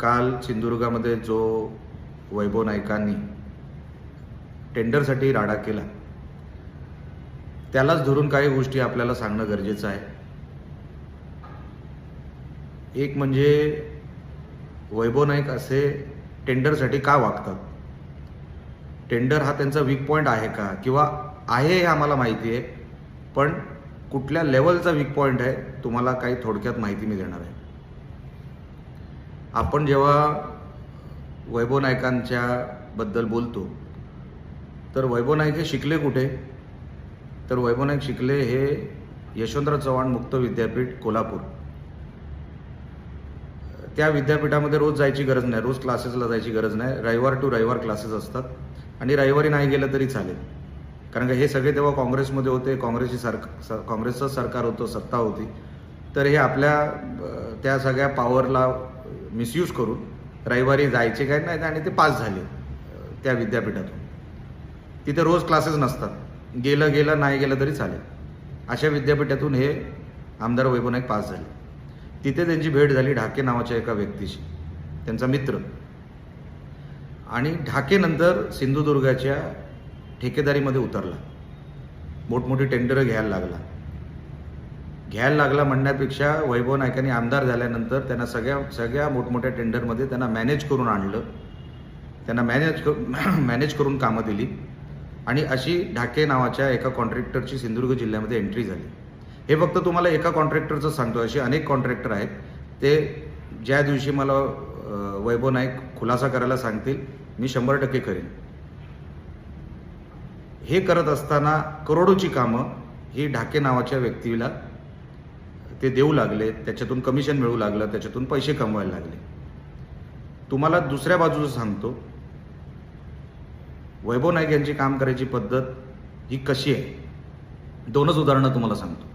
काल सिंधुदुर्गामध्ये जो वैभव नायकांनी टेंडरसाठी राडा केला त्यालाच धरून काही गोष्टी आपल्याला सांगणं गरजेचं आहे. एक म्हणजे वैभव नाईक असे टेंडरसाठी का वागतात? टेंडर हा त्यांचा वीक पॉईंट आहे का? किंवा आहे हे आम्हाला माहिती आहे पण कुठल्या लेवलचा वीक पॉईंट आहे तुम्हाला काही थोडक्यात माहिती मी देणार आहे. आपण जेव्हा वैभव नायकांच्या बद्दल बोलतो तर वैभव नाईक हे शिकले कुठे? तर वैभव नाईक शिकले हे यशवंतराव चव्हाण मुक्त विद्यापीठ कोल्हापूर. त्या विद्यापीठामध्ये रोज जायची गरज नाही रोज क्लासेसला जायची गरज नाही. रविवार टू रविवार क्लासेस असतात आणि रविवारी नाही गेलं तरी चालेल. कारण का हे सगळे तेव्हा काँग्रेसमध्ये होते काँग्रेसची सर काँग्रेसचं सरकार होतं सत्ता होती. तर हे आपल्या त्या सगळ्या पॉवरला मिसयूज करून रविवारी जायचे काय नाही आणि ते पास झाले त्या विद्यापीठातून. तिथे रोज क्लासेस नसतात. गेलं गेलं नाही गेलं तरी चालेल. अशा विद्यापीठातून हे आमदार वैभव नाईक पास झाले. तिथे त्यांची भेट झाली ढाके नावाच्या एका व्यक्तीशी. त्यांचा मित्र. आणि ढाकेनंतर सिंधुदुर्गाच्या ठेकेदारीमध्ये उतरला. मोठमोठी टेंडरं घ्यायला लागला. घ्यायला लागला म्हणण्यापेक्षा वैभव नायकांनी आमदार झाल्यानंतर त्यांना सगळ्या सगळ्या मोठमोठ्या टेंडरमध्ये त्यांना मॅनेज करून आणलं. त्यांना मॅनेज कर मॅनेज करून कामं दिली. आणि अशी ढाके नावाच्या एका कॉन्ट्रॅक्टरची सिंधुदुर्ग जिल्ह्यामध्ये एंट्री झाली. हे फक्त तुम्हाला एका कॉन्ट्रॅक्टरचं सांगतो. असे अनेक कॉन्ट्रॅक्टर आहेत. ते ज्या दिवशी मला वैभव नाईक खुलासा करायला सांगतील मी शंभर टक्के करेन. हे करत असताना करोडोची कामं ही ढाके नावाच्या व्यक्तीला ते देऊ लागले त्याच्यातून कमिशन मिळू लागलं त्याच्यातून पैसे कमवायला लागले. तुम्हाला दुसऱ्या बाजूचं सांगतो. वैभव नाईक यांची काम करायची पद्धत ही कशी आहे? दोनच उदाहरणं तुम्हाला सांगतो.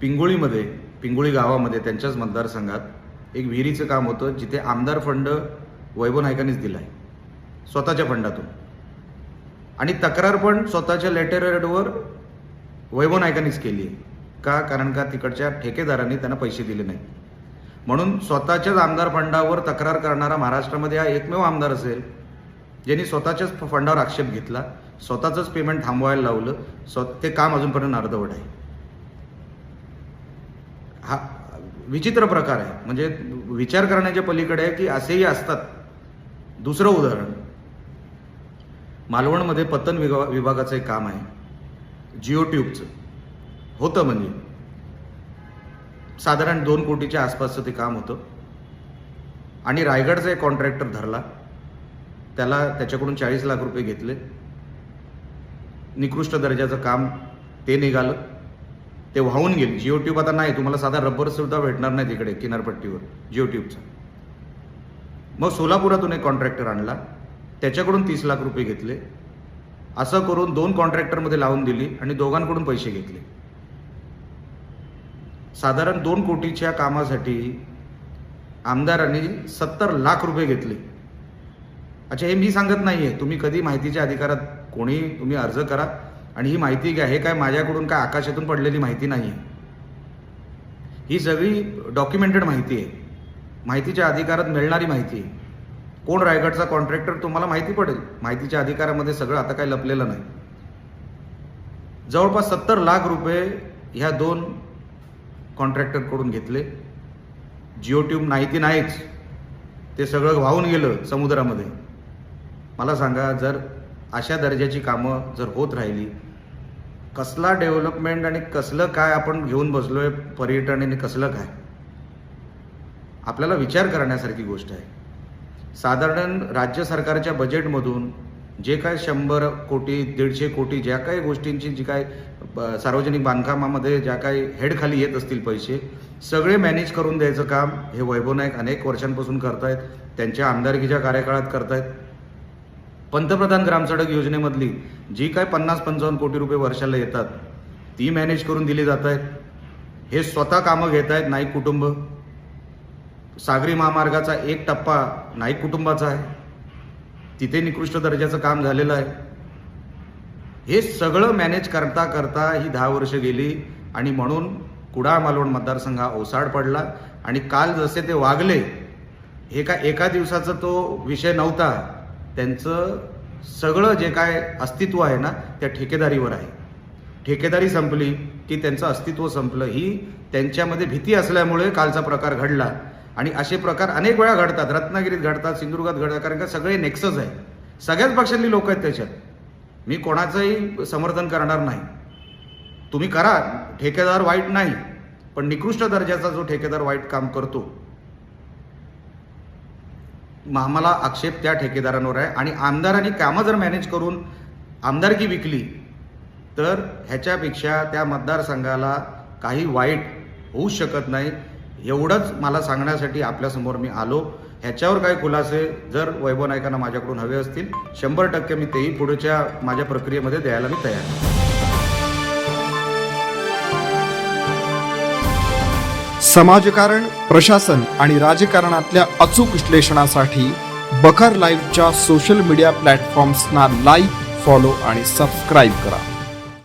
पिंगुळीमध्ये पिंगुळी गावामध्ये त्यांच्याच मतदारसंघात एक विहिरीचं काम होतं जिथे आमदार फंड वैभव नायकांनीच दिला आहे स्वतःच्या फंडातून. आणि तक्रार पण स्वतःच्या लेटर वैभव नायकांनीच केली आहे का? कारण का तिकडच्या ठेकेदारांनी त्यांना पैसे दिले नाही म्हणून स्वतःच्याच आमदार फंडावर तक्रार करणारा महाराष्ट्रामध्ये हा एकमेव आमदार असेल ज्यांनी स्वतःच्याच फंडावर आक्षेप घेतला स्वतःचंच पेमेंट थांबवायला लावलं स्व ते काम अजूनपर्यंत अर्धवट आहे. हा विचित्र प्रकार आहे. म्हणजे विचार करण्याच्या पलीकडे आहे की असेही असतात. दुसरं उदाहरण मालवणमध्ये पतन विभा विभागाचं एक काम आहे. जिओ ट्यूबचं. होतं म्हणजे साधारण दोन कोटीच्या आसपासचं ते काम होतं. आणि रायगडचा एक कॉन्ट्रॅक्टर धरला. त्याला त्याच्याकडून चाळीस लाख रुपये घेतले. निकृष्ट दर्जाचं काम ते निघालं. ते वाहून गेले. जिओ ट्यूब आता नाही. तुम्हाला साधा रब्बरसुद्धा भेटणार नाही तिकडे किनारपट्टीवर जिओ ट्यूबचा मग सोलापुरातून एक कॉन्ट्रॅक्टर आणला. त्याच्याकडून तीस लाख रुपये घेतले. असं करून दोन कॉन्ट्रॅक्टरमध्ये लावून दिली आणि दोघांकडून पैसे घेतले. साधारण दोन कोटीच्या कामासाठी आमदारांनी सत्तर लाख रुपये घेतले. अच्छा हे मी सांगत नाही आहे तुम्ही कधी माहितीच्या अधिकारात कोणी तुम्ही अर्ज करा. आणि ही माहिती घ्या. हे काय माझ्याकडून काय आकाशातून पडलेली माहिती नाही आहे ही सगळी डॉक्युमेंटेड माहिती आहे माहितीच्या अधिकारात मिळणारी माहिती. आहे कोण रायगडचा कॉन्ट्रॅक्टर तुम्हाला माहिती पडेल. माहितीच्या अधिकारामध्ये सगळं आता काही लपलेलं नाही. जवळपास सत्तर लाख रुपये ह्या दोन कॉन्ट्रॅक्टरकडून घेतले. जिओ ट्यूब नाही ती नाहीच. ते सगळं वाहून गेलं समुद्रामध्ये. मला सांगा जर अशा दर्जाची कामं जर होत राहिली कसला डेव्हलपमेंट आणि कसलं काय आपण घेऊन बसलो आहे पर्यटन आणि कसलं काय? आपल्याला विचार करण्यासारखी गोष्ट आहे. साधारण राज्य सरकारच्या बजेटमधून जे काय शंभर कोटी दीडशे कोटी ज्या काही गोष्टींची जी काय सार्वजनिक बांधकामामध्ये ज्या काही हेडखाली येत असतील पैसे सगळे मॅनेज करून द्यायचं काम हे वैभव नाईक अनेक वर्षांपासून करतायत. त्यांच्या आमदारकीच्या कार्यकाळात करतायत. पंतप्रधान ग्रामसडक योजनेमधली जी काय पन्नास पंचावन्न कोटी रुपये वर्षाला येतात ती मॅनेज करून दिली जात आहेत हे स्वतः कामं घेत आहेत नाईक कुटुंब. सागरी महामार्गाचा एक टप्पा नाईक कुटुंबाचा आहे. तिथे निकृष्ट दर्जाचं काम झालेलं आहे. हे सगळं मॅनेज करता करता ही दहा वर्ष गेली आणि म्हणून कुडाळ मालवण मतदारसंघ हा ओसाड पडला. आणि काल जसे ते वागले हे का एका दिवसाचा तो विषय नव्हता. त्यांचं सगळं जे काय अस्तित्व आहे ना त्या ठेकेदारीवर आहे. ठेकेदारी संपली की त्यांचं अस्तित्व संपलं. ही त्यांच्यामध्ये भीती असल्यामुळे कालचा प्रकार घडला. आणि असे प्रकार अनेक वेळा घडतात. रत्नागिरीत घडतात सिंधुदुर्गात घडतात कारण का सगळे नेक्सस आहे सगळ्याच पक्षातली लोक आहेत त्याच्यात. मी कोणाचंही समर्थन करणार नाही. तुम्ही करा ठेकेदार वाईट नाही पण निकृष्ट दर्जाचा जो ठेकेदार वाईट काम करतो मग आम्हाला आक्षेप त्या ठेकेदारांवर आहे. आणि आमदारांनी कामं जर मॅनेज करून आमदारकी विकली तर ह्याच्यापेक्षा त्या मतदारसंघाला काही वाईट होऊ शकत नाही. एवढंच मला सांगण्यासाठी आपल्यासमोर मी आलो. ह्याच्यावर काही खुलासे जर वैभव नायकांना माझ्याकडून हवे असतील शंभर टक्के मी तेही पुढच्या माझ्या प्रक्रियेमध्ये द्यायला मी तयार समाजकारण प्रशासन आणि राजकारणातल्या अचूक विश्लेषणासाठी बखर लाईव्हच्या सोशल मीडिया प्लॅटफॉर्म्सना लाईक फॉलो आणि सबस्क्राईब करा.